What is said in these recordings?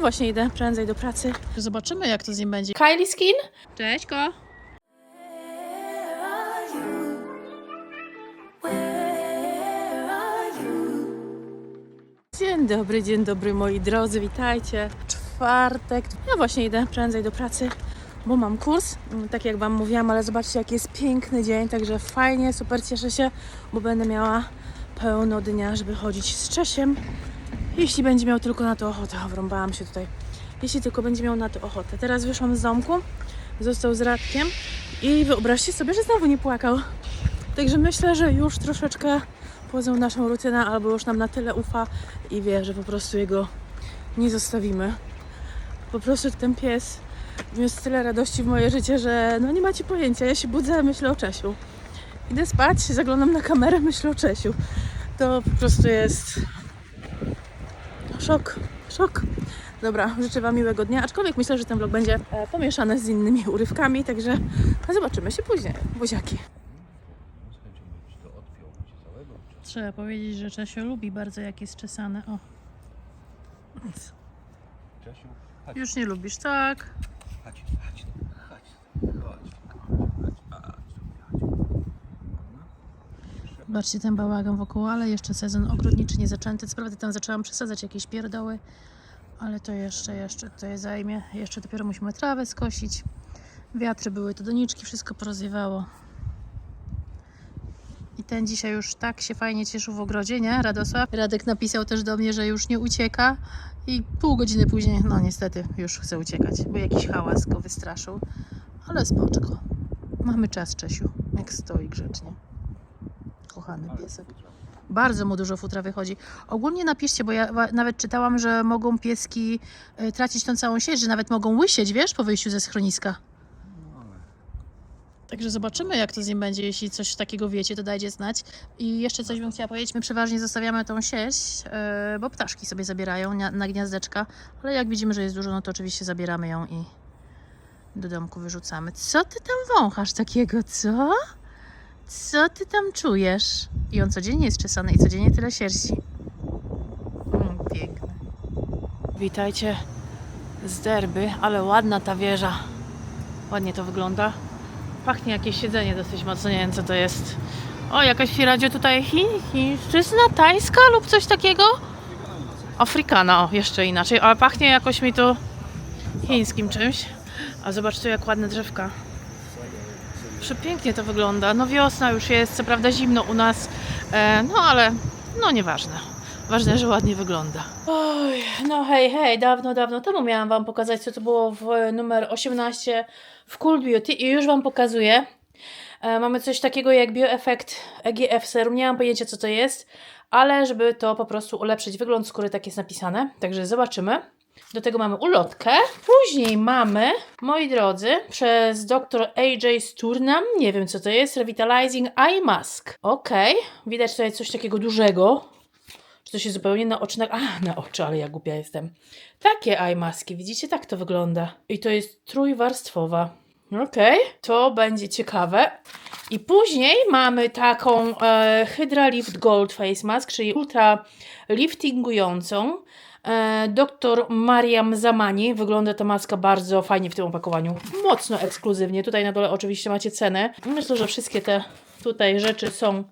No właśnie, idę prędzej do pracy. Zobaczymy, jak to z nim będzie. Kylie Skin? Cześć, ko. Dzień dobry, dzień dobry moi drodzy, witajcie. Czwartek. Ja właśnie idę prędzej do pracy, bo mam kurs, mm, tak jak Wam mówiłam, ale zobaczcie jaki jest piękny dzień, także fajnie, super cieszę się, bo będę miała pełno dnia, żeby chodzić z Czesiem. Jeśli będzie miał tylko na to ochotę, wrąbałam się tutaj. Jeśli tylko będzie miał na to ochotę. Teraz wyszłam z domku, został z Radkiem i wyobraźcie sobie, że znowu nie płakał. Także myślę, że już troszeczkę poznał naszą rutynę, albo już nam na tyle ufa i wie, że po prostu jego nie zostawimy. Po prostu ten pies wniósł tyle radości w moje życie, że no nie macie pojęcia. Ja się budzę, myślę o Czesiu. Idę spać, zaglądam na kamerę, myślę o Czesiu. To po prostu jest szok, szok. Dobra, życzę Wam miłego dnia, aczkolwiek myślę, że ten vlog będzie e, pomieszany z innymi urywkami, także zobaczymy się później. Buziaki. Trzeba powiedzieć, że Czesio lubi bardzo jak jest czesane. O. Już nie lubisz, tak? chodź, chodź, chodź, chodź, chodź, chodź, Zobaczcie ten bałagan wokół, ale jeszcze sezon ogrodniczy nie zaczęty. Co prawda tam zaczęłam przesadzać jakieś pierdoły, ale to jeszcze, jeszcze tutaj zajmie. Jeszcze dopiero musimy trawę skosić. Wiatry były, to doniczki, wszystko porozwiewało. I ten dzisiaj już tak się fajnie cieszył w ogrodzie, nie? Radosław. Radek napisał też do mnie, że już nie ucieka. I pół godziny później, no niestety, już chce uciekać, bo jakiś hałas go wystraszył. Ale spoczko. Mamy czas, Czesiu, jak stoi grzecznie. Kochany piesek. Bardzo mu dużo futra wychodzi. Ogólnie napiszcie, bo ja nawet czytałam, że mogą pieski y, tracić tą całą sieć, że nawet mogą łysieć, wiesz, po wyjściu ze schroniska. Także zobaczymy, jak to z nim będzie. Jeśli coś takiego wiecie, to dajcie znać. I jeszcze coś bym chciała powiedzieć. My przeważnie zostawiamy tą sieć, y, bo ptaszki sobie zabierają na, na gniazdeczka. Ale jak widzimy, że jest dużo, no to oczywiście zabieramy ją i do domku wyrzucamy. Co ty tam wąchasz takiego, co? Co ty tam czujesz? I on codziennie jest czesany i codziennie tyle sierści. Mm, piękne. Witajcie z derby, ale ładna ta wieża. Ładnie to wygląda. Pachnie jakieś siedzenie dosyć mocno, nie wiem co to jest. O, jakaś firadzie tutaj chi, chińszczyzna, tajska lub coś takiego? Afrykana, o, jeszcze inaczej, ale pachnie jakoś mi to chińskim czymś. A zobacz tu jak ładne drzewka. Przepięknie to wygląda. No wiosna już jest, co prawda zimno u nas, e, no ale no nieważne. Ważne, że ładnie wygląda. Oj, no hej, hej, dawno, dawno temu miałam Wam pokazać, co to było w numer 18 w Cool Beauty i już Wam pokazuję. E, mamy coś takiego jak BioEffect EGF Serum, nie mam pojęcia co to jest, ale żeby to po prostu ulepszyć wygląd skóry, tak jest napisane, także zobaczymy. Do tego mamy ulotkę. Później mamy, moi drodzy, przez dr AJ Sturnam, nie wiem co to jest, Revitalizing Eye Mask. Okej, widać tutaj coś takiego dużego. Czy to się zupełnie na oczy... A, na oczy, ale ja głupia jestem. Takie eye maski, widzicie? Tak to wygląda. I to jest trójwarstwowa. Okej, to będzie ciekawe. I później mamy taką e, Hydra Lift Gold Face Mask, czyli ultra liftingującą. E, Doktor Mariam Zamani. Wygląda ta maska bardzo fajnie w tym opakowaniu. Mocno ekskluzywnie. Tutaj na dole oczywiście macie cenę. Myślę, że wszystkie te tutaj rzeczy są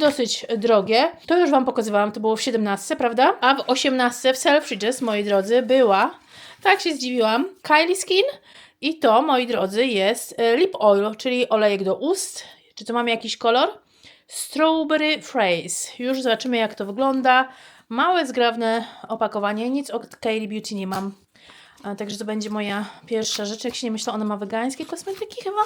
dosyć drogie. To już Wam pokazywałam, to było w 17, prawda? A w 18 w Selfridges, moi drodzy, była, tak się zdziwiłam, Kylie Skin i to, moi drodzy, jest e, lip oil, czyli olejek do ust. Czy to mamy jakiś kolor? Strawberry Phrase. Już zobaczymy, jak to wygląda. Małe, zgrabne opakowanie. Nic od Kylie Beauty nie mam. A, także to będzie moja pierwsza rzecz. Jak się nie myślę, ona ma wegańskie kosmetyki chyba.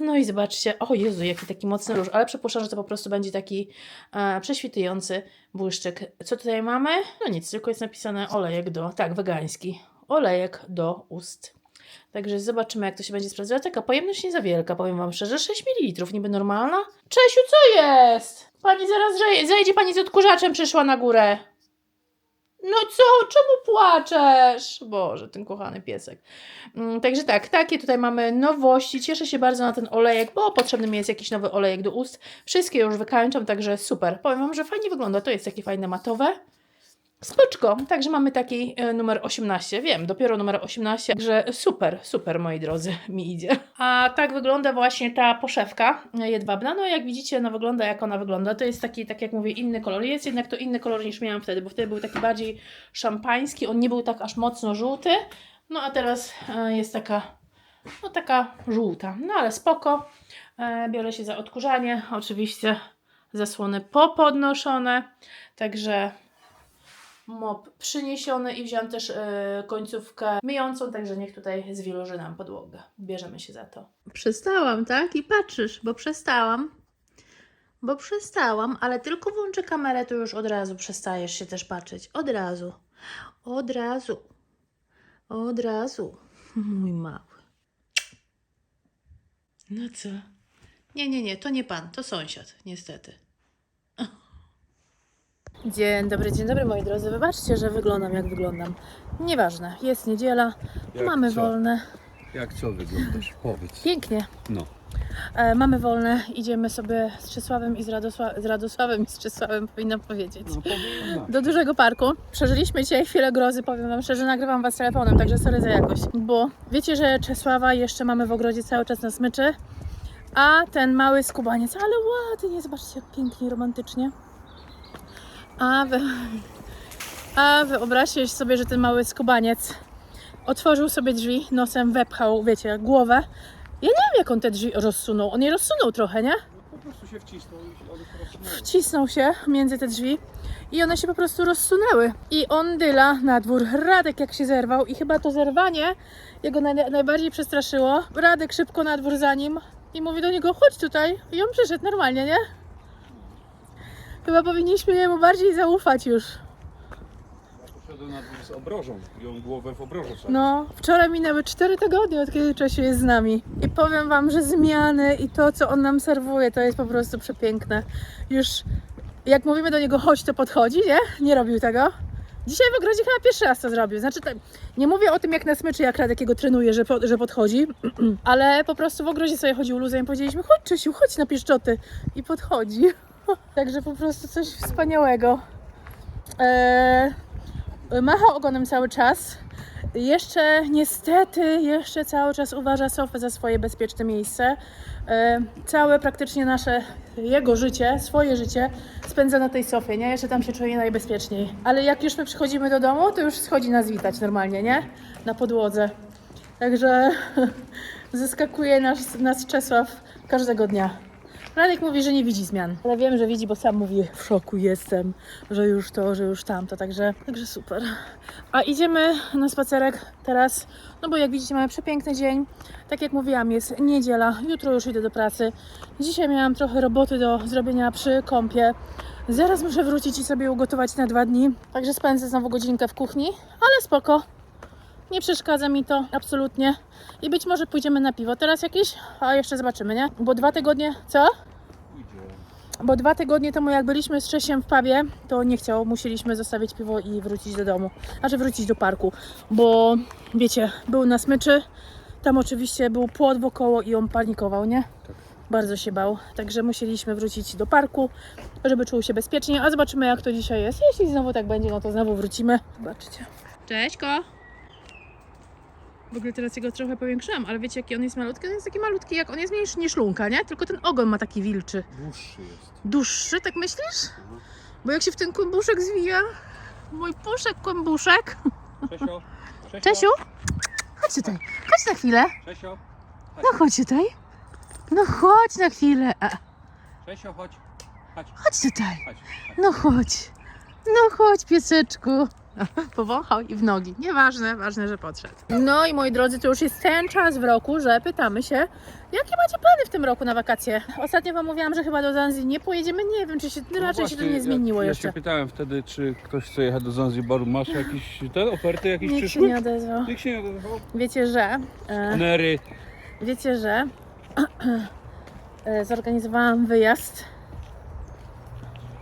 No i zobaczcie. O Jezu, jaki taki mocny róż. Ale przypuszczam, że to po prostu będzie taki e, prześwitujący błyszczyk. Co tutaj mamy? No nic, tylko jest napisane olejek do... Tak, wegański. Olejek do ust. Także zobaczymy, jak to się będzie sprawdzało. Taka pojemność nie za wielka, powiem Wam szczerze. 6 ml, niby normalna. Czesiu, co jest? Pani zaraz zej- zejdzie, pani z odkurzaczem przyszła na górę. No co? Czemu płaczesz? Boże, ten kochany piesek. Mm, Także tak, takie tutaj mamy nowości. Cieszę się bardzo na ten olejek, bo potrzebny mi jest jakiś nowy olejek do ust. Wszystkie już wykańczam, także super. Powiem Wam, że fajnie wygląda. To jest takie fajne matowe. Spoczko, także mamy taki e, numer 18, wiem, dopiero numer 18, także super, super moi drodzy, mi idzie. A tak wygląda właśnie ta poszewka e, jedwabna, no jak widzicie, no wygląda jak ona wygląda, to jest taki, tak jak mówię, inny kolor, jest jednak to inny kolor niż miałam wtedy, bo wtedy był taki bardziej szampański, on nie był tak aż mocno żółty, no a teraz e, jest taka, no taka żółta, no ale spoko, biorę się za odkurzanie, oczywiście zasłony popodnoszone, także mop przyniesiony i wziąłem też e, końcówkę myjącą, także niech tutaj zwilży nam podłogę. Bierzemy się za to. Przestałam, tak? I patrzysz, bo przestałam. Bo przestałam, ale tylko włączę kamerę, to już od razu przestajesz się też patrzeć. Od razu. Od razu. Od razu. Mój mały. No co? Nie, nie, nie, to nie pan, to sąsiad, niestety. Dzień dobry, dzień dobry moi drodzy. Wybaczcie, że wyglądam jak wyglądam. Nieważne, jest niedziela, Jak mamy co? wolne. Jak co wyglądasz? Powiedz. Pięknie. No. E, mamy wolne, idziemy sobie z Czesławem i z, Radosła- z Radosławem i z Czesławem, powinnam powiedzieć. No powiem Do dużego parku. Przeżyliśmy dzisiaj chwilę grozy, powiem Wam szczerze, nagrywam Was telefonem, także sorry za jakość. Bo wiecie, że Czesława jeszcze mamy w ogrodzie cały czas na smyczy, a ten mały skubaniec, ale ładnie, zobaczcie, jak pięknie, romantycznie. A wy, a wyobraźcie sobie, że ten mały skubaniec otworzył sobie drzwi, nosem wepchał, wiecie, głowę. Ja nie wiem, jak on te drzwi rozsunął. On je rozsunął trochę, nie? Po prostu się wcisnął i one prostu wcisnął się między te drzwi i one się po prostu rozsunęły. I on dyla na dwór. Radek jak się zerwał i chyba to zerwanie jego naj, najbardziej przestraszyło. Radek szybko na dwór za nim i mówi do niego chodź tutaj. I on przyszedł normalnie, nie? Chyba powinniśmy jemu bardziej zaufać już. Ja poszedłem na dwór z obrożą i on głowę w obrożę wsadził. No, wczoraj minęły 4 tygodnie, od kiedy Czesiu jest z nami. I powiem Wam, że zmiany i to, co on nam serwuje, to jest po prostu przepiękne. Już jak mówimy do niego chodź, to podchodzi, nie? Nie robił tego. Dzisiaj w ogrodzie chyba pierwszy raz to zrobił. Znaczy, tak, nie mówię o tym jak na smyczy, jak Radek jego trenuje, że, po, że podchodzi, ale po prostu w ogrodzie sobie chodził luzem i powiedzieliśmy chodź Czesiu, chodź na pieszczoty. I podchodzi. Także po prostu coś wspaniałego. Eee, machał ogonem cały czas. Jeszcze niestety, jeszcze cały czas uważa sofę za swoje bezpieczne miejsce. E, całe praktycznie nasze, jego życie, swoje życie spędza na tej sofie, nie? Jeszcze tam się czuje najbezpieczniej. Ale jak już my przychodzimy do domu, to już schodzi nas witać normalnie, nie? Na podłodze. Także zaskakuje nas, nas Czesław każdego dnia. Radek mówi, że nie widzi zmian. Ale wiem, że widzi, bo sam mówi, w szoku jestem, że już to, że już tamto, także, także super. A idziemy na spacerek teraz, no bo jak widzicie mamy przepiękny dzień. Tak jak mówiłam, jest niedziela, jutro już idę do pracy. Dzisiaj miałam trochę roboty do zrobienia przy kąpie. Zaraz muszę wrócić i sobie ugotować na dwa dni. Także spędzę znowu godzinkę w kuchni, ale spoko. Nie przeszkadza mi to absolutnie. I być może pójdziemy na piwo teraz jakieś, a jeszcze zobaczymy, nie? Bo dwa tygodnie. Co? Pójdzie. Bo dwa tygodnie temu, jak byliśmy z Czesiem w pubie, to nie chciał, musieliśmy zostawić piwo i wrócić do domu. Znaczy wrócić do parku, bo wiecie, był na smyczy, tam oczywiście był płot wokoło i on panikował, nie? Tak. Bardzo się bał, także musieliśmy wrócić do parku, żeby czuł się bezpiecznie, a zobaczymy jak to dzisiaj jest. Jeśli znowu tak będzie, no to znowu wrócimy. Zobaczcie. Cześć, ko! W ogóle teraz jego trochę powiększyłam, ale wiecie jaki on jest malutki? On jest taki malutki, jak on jest mniejszy niż lunka, nie? Tylko ten ogon ma taki wilczy. Dłuższy jest. Dłuższy, tak myślisz? Mhm. Bo jak się w ten kłębuszek zwija, mój puszek kłębuszek. Czesio. Czesiu, chodź tutaj, chodź na chwilę. Czesio. No chodź tutaj. No chodź na chwilę. A, Czesio, chodź. Chodź. chodź tutaj. Chodź. No chodź. No chodź, pieseczku. Powąchał i w nogi. Nieważne, ważne, że podszedł. No i moi drodzy, to już jest ten czas w roku, że pytamy się, jakie macie plany w tym roku na wakacje? Ostatnio Wam mówiłam, że chyba do Zanzi nie pojedziemy. Nie wiem, czy się, No raczej się to nie zmieniło ja, jeszcze. Ja się pytałem wtedy, czy ktoś chce jechać do Zanzibaru. Masz jakieś te oferty jakieś Nikt się przyszły? nie odezwał. Nikt się nie odezwał. Wiecie, że... E, Nery. Wiecie, że e, zorganizowałam wyjazd.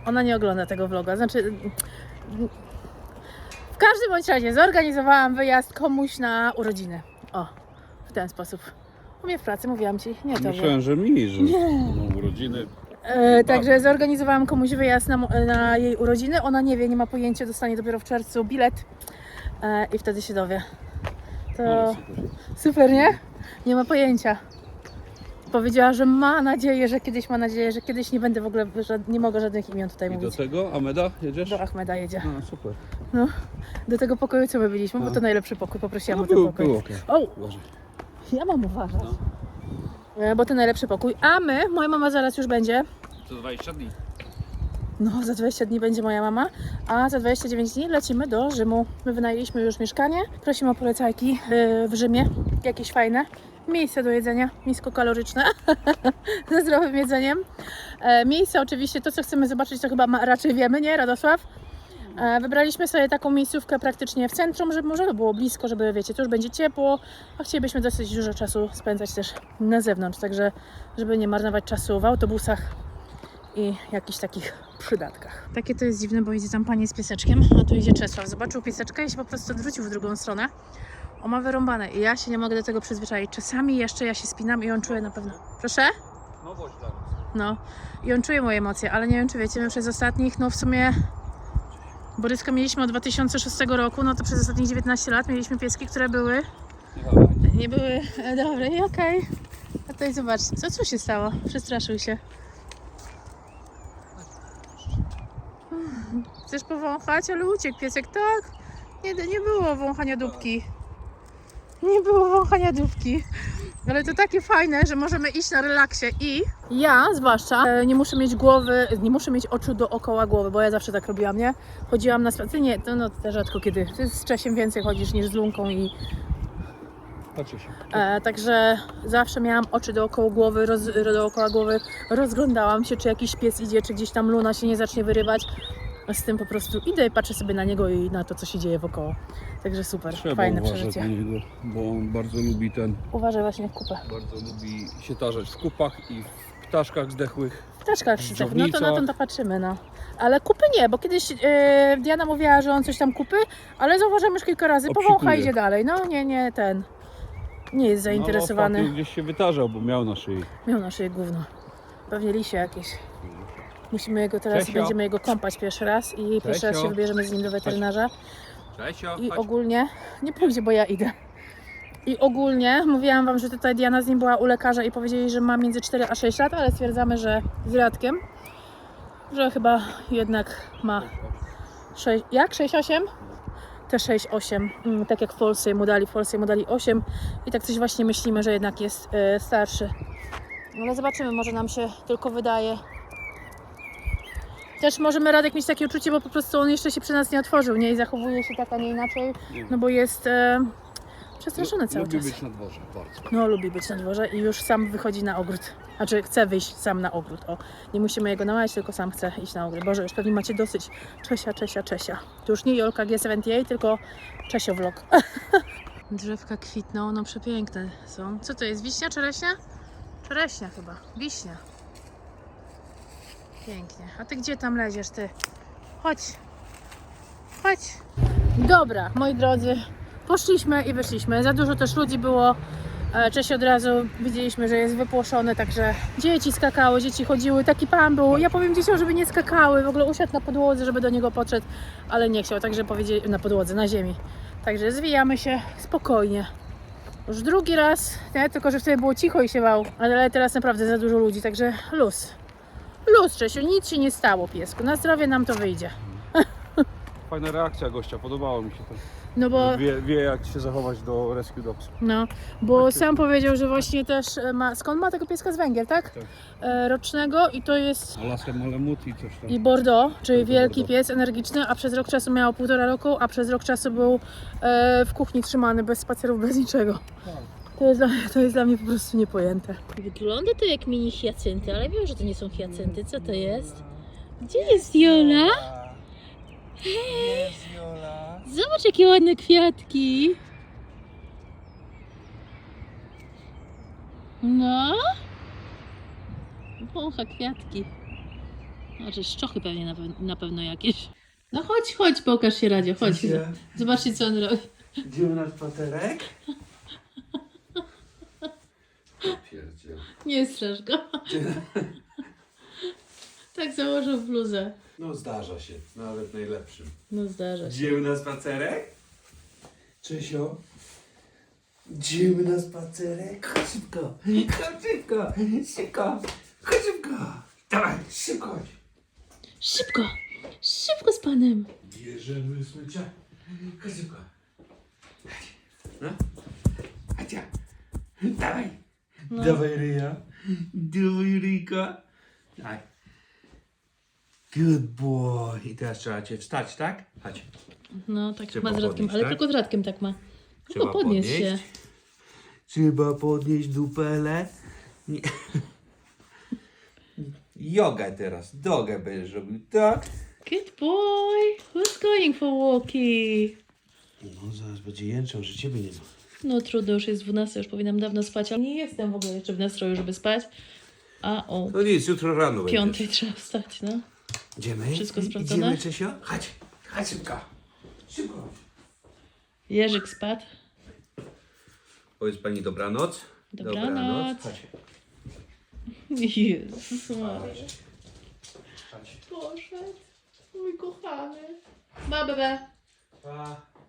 Ona nie ogląda tego vloga. Znaczy, każdym bądź razie zorganizowałam wyjazd komuś na urodziny. O, w ten sposób. U mnie w pracy mówiłam ci, nie to. Myślałem, że mi, że Nie. mam urodziny. E, także zorganizowałam komuś wyjazd na, mo- na jej urodziny. Ona nie wie, nie ma pojęcia, dostanie dopiero w czerwcu bilet e, i wtedy się dowie. To No, super. super, nie? Nie ma pojęcia. Powiedziała, że ma nadzieję, że kiedyś ma nadzieję, że kiedyś nie będę w ogóle, żad- nie mogę żadnych imion tutaj I do mówić. tego Ameda jedziesz? Do Ahmeda jedzie. No super. No, do tego pokoju, co my byliśmy, bo No. to najlepszy pokój, poprosiłam No, o ten był, pokój. był okej. O, Uważaj. ja mam uważać. E, Bo to najlepszy pokój. A my, moja mama zaraz już będzie. To 20 dni. No, za 20 dni będzie moja mama, a za 29 dni lecimy do Rzymu. My wynajęliśmy już mieszkanie. Prosimy o polecajki yy, w Rzymie, jakieś fajne. Miejsce do jedzenia, niskokaloryczne, ze zdrowym jedzeniem. E, miejsce oczywiście, to co chcemy zobaczyć, to chyba raczej wiemy, nie Radosław? E, wybraliśmy sobie taką miejscówkę praktycznie w centrum, żeby może było blisko, żeby wiecie, to już będzie ciepło, a chcielibyśmy dosyć dużo czasu spędzać też na zewnątrz, także żeby nie marnować czasu w autobusach i jakichś takich przydatkach. Takie to jest dziwne, bo idzie tam pani z pieseczkiem, a tu idzie Czesław. Zobaczył pieseczkę i się po prostu odwrócił w drugą stronę. On ma wyrąbane i ja się nie mogę do tego przyzwyczaić. Czasami jeszcze ja się spinam i on czuje na pewno. Proszę? Nowość dla nas. No. I on czuje moje emocje, ale nie wiem, czy wiecie, my przez ostatnich, no w sumie Boryska mieliśmy od 2006 roku, no to przez ostatnich 19 lat mieliśmy pieski, które były, Nie były e, dobre i okej. A tutaj zobaczcie, co tu się stało? Przestraszył się. Chcesz powąchać, ale uciekł piesek, tak? Nie, nie było wąchania dupki. Nie było wąchania dupki. Ale to takie fajne, że możemy iść na relaksie i... Ja zwłaszcza e, nie muszę mieć głowy, nie muszę mieć oczu dookoła głowy, bo ja zawsze tak robiłam, nie? Chodziłam na spacer, nie, to no to rzadko kiedy. Ty z Czesiem więcej chodzisz niż z Lunką i Patrzcie się. E, także zawsze miałam oczy dookoła głowy, roz, dookoła głowy, rozglądałam się, czy jakiś pies idzie, czy gdzieś tam luna się nie zacznie wyrywać. Z tym po prostu idę i patrzę sobie na niego i na to, co się dzieje wokoło. Także super, Trzeba fajne uważać przeżycie. na niego, bo on bardzo lubi ten, Uważaj właśnie w kupę. bardzo lubi się tarzać w kupach i w ptaszkach zdechłych. W ptaszkach szczytach, no to na to Dżownica. to patrzymy, no. Ale kupy nie, bo kiedyś e, Diana mówiła, że on coś tam kupy, ale zauważyłam już kilka razy, powącha Obsikuje. idzie dalej. No nie, nie, ten. Nie jest No, zainteresowany. ostatnio gdzieś się wytarzał, bo miał na szyi. Miał na szyję gówno. Pewnie lisie jakieś. Musimy jego teraz, Czesio. będziemy jego kąpać pierwszy raz i pierwszy raz Czesio. się wybierzemy z nim do weterynarza. Cześć, I ogólnie, nie pójdzie, bo ja idę. I ogólnie, mówiłam Wam, że tutaj Diana z nim była u lekarza i powiedzieli, że ma między 4 a 6 lat, ale stwierdzamy, że z Radkiem, że chyba jednak ma 6, jak? 6-8? Te 6-8, mm, tak jak w Polsce mu dali, w Polsce mu dali 8 i tak coś właśnie myślimy, że jednak jest e, starszy. Ale zobaczymy, może nam się tylko wydaje. Też możemy Radek mieć takie uczucie, bo po prostu on jeszcze się przy nas nie otworzył, nie? I zachowuje się tak, a nie inaczej, no bo jest e, przestraszony cały lubi czas. być na dworze, bardzo. No, lubi być na dworze i już sam wychodzi na ogród. Znaczy, chce wyjść sam na ogród. O, nie musimy jego namawiać, tylko sam chce iść na ogród. Boże, już pewnie macie dosyć. Czesia, Czesia, Czesia. To już nie Jolka G78, tylko Czesio vlog. Drzewka kwitną, no przepiękne są. Co to jest, wiśnia, czereśnia? Czereśnia chyba, wiśnia. Pięknie. A ty gdzie tam leziesz, ty? Chodź. Chodź. Dobra, moi drodzy, poszliśmy i wyszliśmy. Za dużo też ludzi było. E, Czesi od razu widzieliśmy, że jest wypłoszony, także dzieci skakały, dzieci chodziły, taki pan był. Ja powiem dzieciom, żeby nie skakały, w ogóle usiadł na podłodze, żeby do niego podszedł, ale nie chciał, także powiedzieli na podłodze, na ziemi. Także zwijamy się spokojnie. Już drugi raz, nie? tylko że wtedy było cicho i się bał, ale teraz naprawdę za dużo ludzi, także luz. Luz, Czesiu, nic się nie stało, piesku. Na zdrowie nam to wyjdzie. Fajna reakcja gościa, podobało mi się to. No bo... Wie, wie jak się zachować do rescue dogs. No, bo sam powiedział, że właśnie też e, ma. Skąd ma tego pieska z Węgier, tak? Tak. E, rocznego i to jest. Alaskan Malamut i coś tam. I Bordeaux, czyli wielki Bordeaux. pies energiczny, a przez rok czasu miał półtora roku, a przez rok czasu był e, w kuchni trzymany bez spacerów, bez niczego. To jest, dla, to jest dla mnie po prostu niepojęte. Wygląda to jak mini hiacynty, ale wiem, że to nie są hiacynty. Co to jest? Gdzie jest Jola? Jest Jola. Zobacz, jakie ładne kwiatki. No. Wącha kwiatki. Znaczy szczochy pewnie na, pew- na pewno jakieś. No chodź, chodź, pokaż się Radzio, chodź. Zobaczcie co on robi. Gdzie u nas Nie strasz go. Tak założył bluzę. No zdarza się, nawet najlepszym. No zdarza się. Idziemy na spacerek? Czesio? Idziemy na spacerek? Chodź szybko, chodź szybko, szybko, chodź szybko. Dawaj, szybko chodź. Szybko! Szybko z panem! Bierzemy smycia. Chodź szybko. Chodź. No. Chodź. Dawaj. No. Dawaj ryja. Dawaj ryjka. Good boy. I teraz trzeba cię wstać, tak? Chodź. No, tak Trzeba ma z Radkiem, podnieść, ale tak? tylko z Radkiem tak ma. Trzeba Tylko podnieść się. Trzeba podnieść dupelę. Nie. Jogę teraz. Dogę będziesz robił, tak? Good boy! Who's going for walkie? No, zaraz będzie jęczał, że ciebie nie ma. No trudno, już jest 12, już powinnam dawno spać, ale nie jestem w ogóle jeszcze w nastroju, żeby spać. A o No nic, jutro rano piątej trzeba wstać, no. Idziemy? Wszystko sprawdzone? Idziemy, Czesio? Chodź, chodź szybko. Szybko. Jerzyk spadł. Powiedz pani dobranoc. Dobranoc. Chodź. Jezus Maria. Chodź. Poszedł. Mój kochany. Ba, ba, ba. Pa.